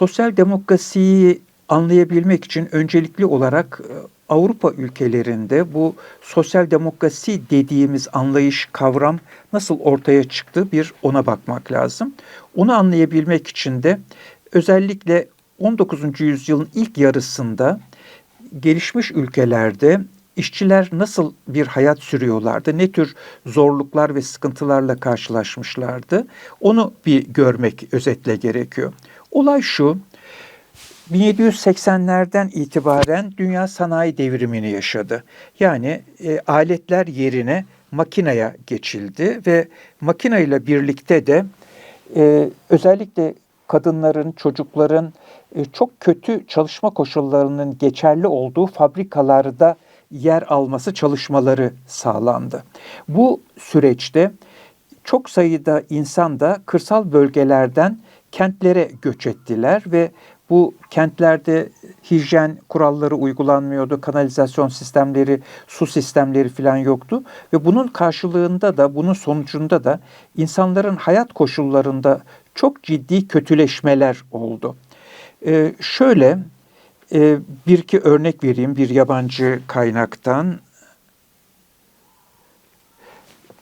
sosyal demokrasiyi anlayabilmek için öncelikli olarak e, Avrupa ülkelerinde bu sosyal demokrasi dediğimiz anlayış, kavram nasıl ortaya çıktı bir ona bakmak lazım. Onu anlayabilmek için de özellikle 19. yüzyılın ilk yarısında gelişmiş ülkelerde işçiler nasıl bir hayat sürüyorlardı, ne tür zorluklar ve sıkıntılarla karşılaşmışlardı, onu bir görmek özetle gerekiyor. Olay şu, 1780'lerden itibaren dünya sanayi devrimini yaşadı. Yani e, aletler yerine makinaya geçildi ve makinayla birlikte de e, özellikle kadınların, çocukların e, çok kötü çalışma koşullarının geçerli olduğu fabrikalarda yer alması çalışmaları sağlandı. Bu süreçte çok sayıda insan da kırsal bölgelerden kentlere göç ettiler ve bu kentlerde hijyen kuralları uygulanmıyordu, kanalizasyon sistemleri, su sistemleri falan yoktu ve bunun karşılığında da bunun sonucunda da insanların hayat koşullarında çok ciddi kötüleşmeler oldu. Ee, şöyle e, bir iki örnek vereyim bir yabancı kaynaktan.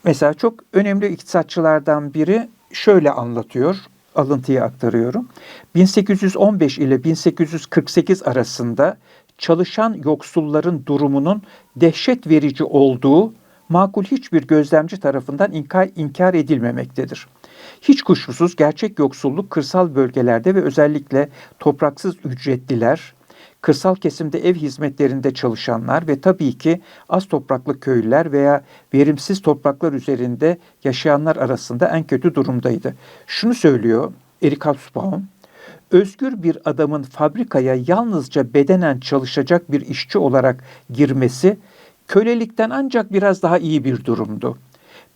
Mesela çok önemli iktisatçılardan biri şöyle anlatıyor, alıntıyı aktarıyorum. 1815 ile 1848 arasında çalışan yoksulların durumunun dehşet verici olduğu makul hiçbir gözlemci tarafından inkar, inkar edilmemektedir. Hiç kuşkusuz gerçek yoksulluk kırsal bölgelerde ve özellikle topraksız ücretliler, kırsal kesimde ev hizmetlerinde çalışanlar ve tabii ki az topraklı köylüler veya verimsiz topraklar üzerinde yaşayanlar arasında en kötü durumdaydı. Şunu söylüyor Erik Hobsbawm, özgür bir adamın fabrikaya yalnızca bedenen çalışacak bir işçi olarak girmesi kölelikten ancak biraz daha iyi bir durumdu.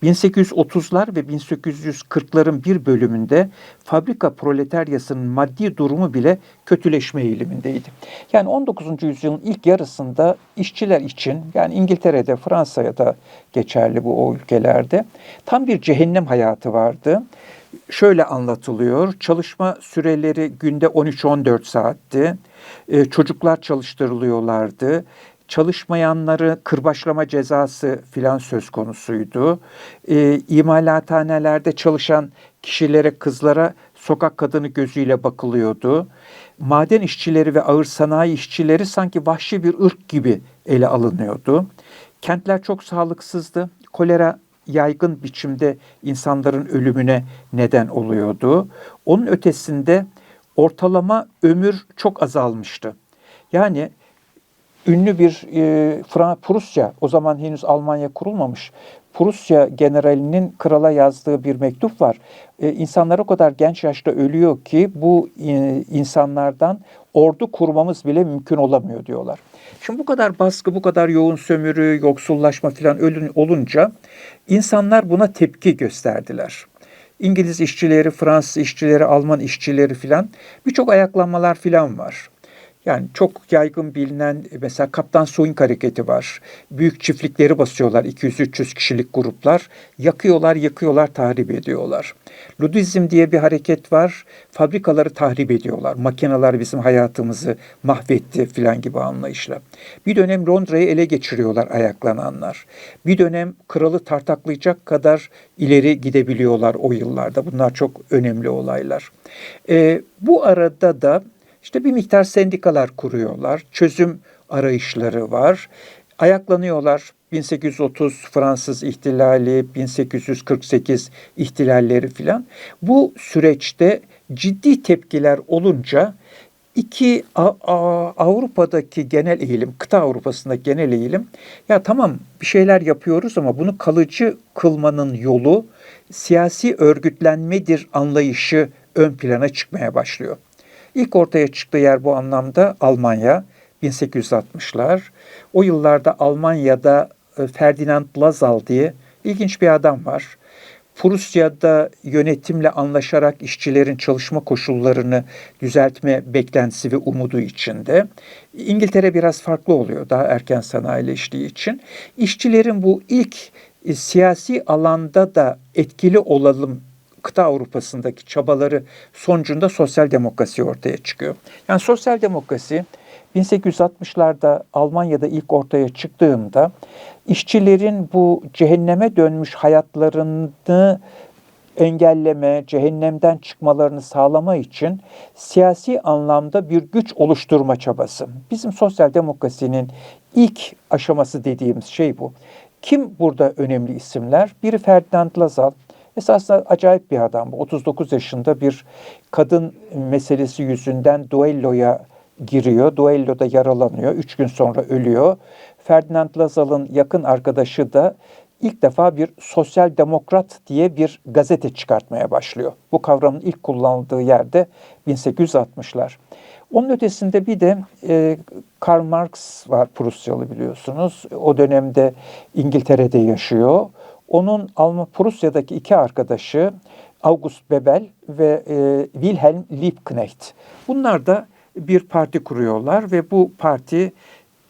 1830'lar ve 1840'ların bir bölümünde fabrika proletaryasının maddi durumu bile kötüleşme eğilimindeydi. Yani 19. yüzyılın ilk yarısında işçiler için yani İngiltere'de, Fransa'ya da geçerli bu o ülkelerde tam bir cehennem hayatı vardı. Şöyle anlatılıyor. Çalışma süreleri günde 13-14 saatti. Ee, çocuklar çalıştırılıyorlardı çalışmayanları kırbaçlama cezası filan söz konusuydu. E, imalathanelerde çalışan kişilere, kızlara sokak kadını gözüyle bakılıyordu. Maden işçileri ve ağır sanayi işçileri sanki vahşi bir ırk gibi ele alınıyordu. Kentler çok sağlıksızdı. Kolera yaygın biçimde insanların ölümüne neden oluyordu. Onun ötesinde ortalama ömür çok azalmıştı. Yani ünlü bir e, Prusya, o zaman henüz Almanya kurulmamış, Prusya generalinin krala yazdığı bir mektup var. E, insanlar o kadar genç yaşta ölüyor ki bu e, insanlardan ordu kurmamız bile mümkün olamıyor diyorlar. Şimdi bu kadar baskı, bu kadar yoğun sömürü, yoksullaşma falan olunca insanlar buna tepki gösterdiler. İngiliz işçileri, Fransız işçileri, Alman işçileri filan birçok ayaklanmalar filan var. Yani çok yaygın bilinen mesela Kaptan Swing hareketi var. Büyük çiftlikleri basıyorlar 200-300 kişilik gruplar. Yakıyorlar, yıkıyorlar, tahrip ediyorlar. Ludizm diye bir hareket var. Fabrikaları tahrip ediyorlar. Makineler bizim hayatımızı mahvetti filan gibi anlayışla. Bir dönem Londra'yı ele geçiriyorlar ayaklananlar. Bir dönem kralı tartaklayacak kadar ileri gidebiliyorlar o yıllarda. Bunlar çok önemli olaylar. E, bu arada da işte bir miktar sendikalar kuruyorlar. Çözüm arayışları var. Ayaklanıyorlar. 1830 Fransız ihtilali, 1848 ihtilalleri filan. Bu süreçte ciddi tepkiler olunca iki Avrupa'daki genel eğilim, kıta Avrupa'sında genel eğilim ya tamam bir şeyler yapıyoruz ama bunu kalıcı kılmanın yolu siyasi örgütlenmedir anlayışı ön plana çıkmaya başlıyor. İlk ortaya çıktığı yer bu anlamda Almanya 1860'lar. O yıllarda Almanya'da e, Ferdinand Lazal diye ilginç bir adam var. Prusya'da yönetimle anlaşarak işçilerin çalışma koşullarını düzeltme beklentisi ve umudu içinde. İngiltere biraz farklı oluyor daha erken sanayileştiği için. İşçilerin bu ilk e, siyasi alanda da etkili olalım kıta Avrupa'sındaki çabaları sonucunda sosyal demokrasi ortaya çıkıyor. Yani sosyal demokrasi 1860'larda Almanya'da ilk ortaya çıktığında işçilerin bu cehenneme dönmüş hayatlarını engelleme, cehennemden çıkmalarını sağlama için siyasi anlamda bir güç oluşturma çabası. Bizim sosyal demokrasinin ilk aşaması dediğimiz şey bu. Kim burada önemli isimler? Biri Ferdinand Lassalle. Esasında acayip bir adam bu. 39 yaşında bir kadın meselesi yüzünden duelloya giriyor. Duelloda yaralanıyor. Üç gün sonra ölüyor. Ferdinand Lassalle'ın yakın arkadaşı da ilk defa bir sosyal demokrat diye bir gazete çıkartmaya başlıyor. Bu kavramın ilk kullanıldığı yerde 1860'lar. Onun ötesinde bir de e, Karl Marx var Prusyalı biliyorsunuz. O dönemde İngiltere'de yaşıyor. Onun Alman Prusya'daki iki arkadaşı August Bebel ve e, Wilhelm Liebknecht. Bunlar da bir parti kuruyorlar ve bu parti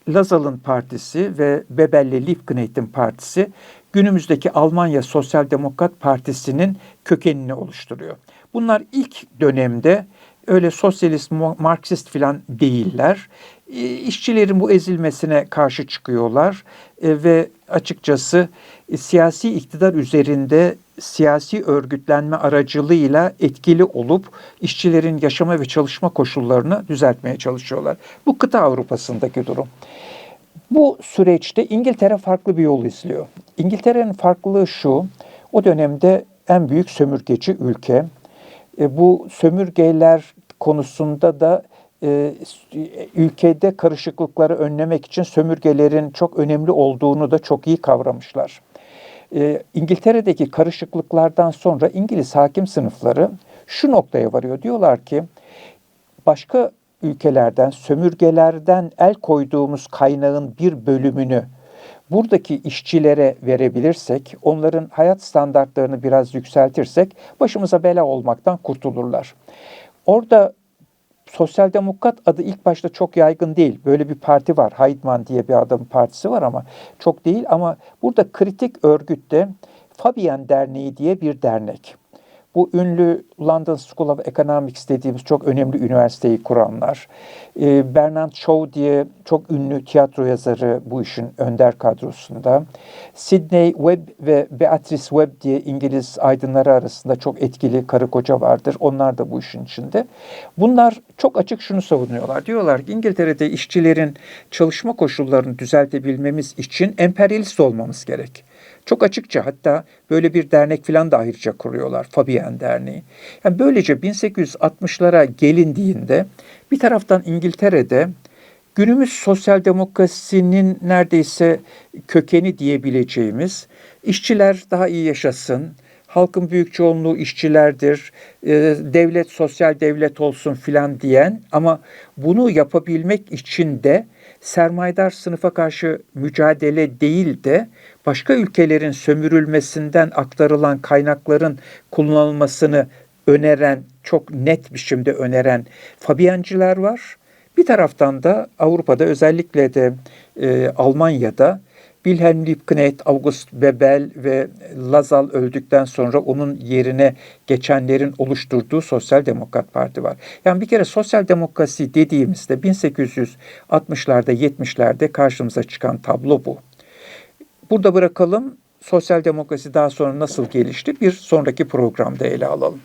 Lazal'ın partisi ve Bebel'le Liebknecht'in partisi günümüzdeki Almanya Sosyal Demokrat Partisi'nin kökenini oluşturuyor. Bunlar ilk dönemde öyle sosyalist, Marksist filan değiller. E, işçilerin bu ezilmesine karşı çıkıyorlar e, ve açıkçası e, siyasi iktidar üzerinde siyasi örgütlenme aracılığıyla etkili olup işçilerin yaşama ve çalışma koşullarını düzeltmeye çalışıyorlar. Bu kıta Avrupa'sındaki durum. Bu süreçte İngiltere farklı bir yol izliyor. İngiltere'nin farklılığı şu, o dönemde en büyük sömürgeci ülke. Bu sömürgeler konusunda da ülkede karışıklıkları önlemek için sömürgelerin çok önemli olduğunu da çok iyi kavramışlar. E, İngiltere'deki karışıklıklardan sonra İngiliz hakim sınıfları şu noktaya varıyor. Diyorlar ki başka ülkelerden, sömürgelerden el koyduğumuz kaynağın bir bölümünü buradaki işçilere verebilirsek, onların hayat standartlarını biraz yükseltirsek başımıza bela olmaktan kurtulurlar. Orada Sosyal Demokrat adı ilk başta çok yaygın değil. Böyle bir parti var. Heidman diye bir adamın partisi var ama çok değil. Ama burada kritik örgütte Fabian Derneği diye bir dernek bu ünlü London School of Economics dediğimiz çok önemli üniversiteyi kuranlar, e, Bernard Shaw diye çok ünlü tiyatro yazarı bu işin önder kadrosunda, Sidney Webb ve Beatrice Webb diye İngiliz aydınları arasında çok etkili karı koca vardır. Onlar da bu işin içinde. Bunlar çok açık şunu savunuyorlar. Diyorlar ki İngiltere'de işçilerin çalışma koşullarını düzeltebilmemiz için emperyalist olmamız gerek. Çok açıkça hatta böyle bir dernek falan da ayrıca kuruyorlar. Fabian Derneği. Yani böylece 1860'lara gelindiğinde bir taraftan İngiltere'de günümüz sosyal demokrasinin neredeyse kökeni diyebileceğimiz işçiler daha iyi yaşasın, halkın büyük çoğunluğu işçilerdir, e, devlet sosyal devlet olsun filan diyen ama bunu yapabilmek için de sermayedar sınıfa karşı mücadele değil de başka ülkelerin sömürülmesinden aktarılan kaynakların kullanılmasını öneren, çok net biçimde öneren Fabiancılar var. Bir taraftan da Avrupa'da özellikle de e, Almanya'da Wilhelm Liebknecht, August Bebel ve Lazal öldükten sonra onun yerine geçenlerin oluşturduğu Sosyal Demokrat Parti var. Yani bir kere sosyal demokrasi dediğimizde 1860'larda 70'lerde karşımıza çıkan tablo bu. Burada bırakalım. Sosyal demokrasi daha sonra nasıl gelişti bir sonraki programda ele alalım.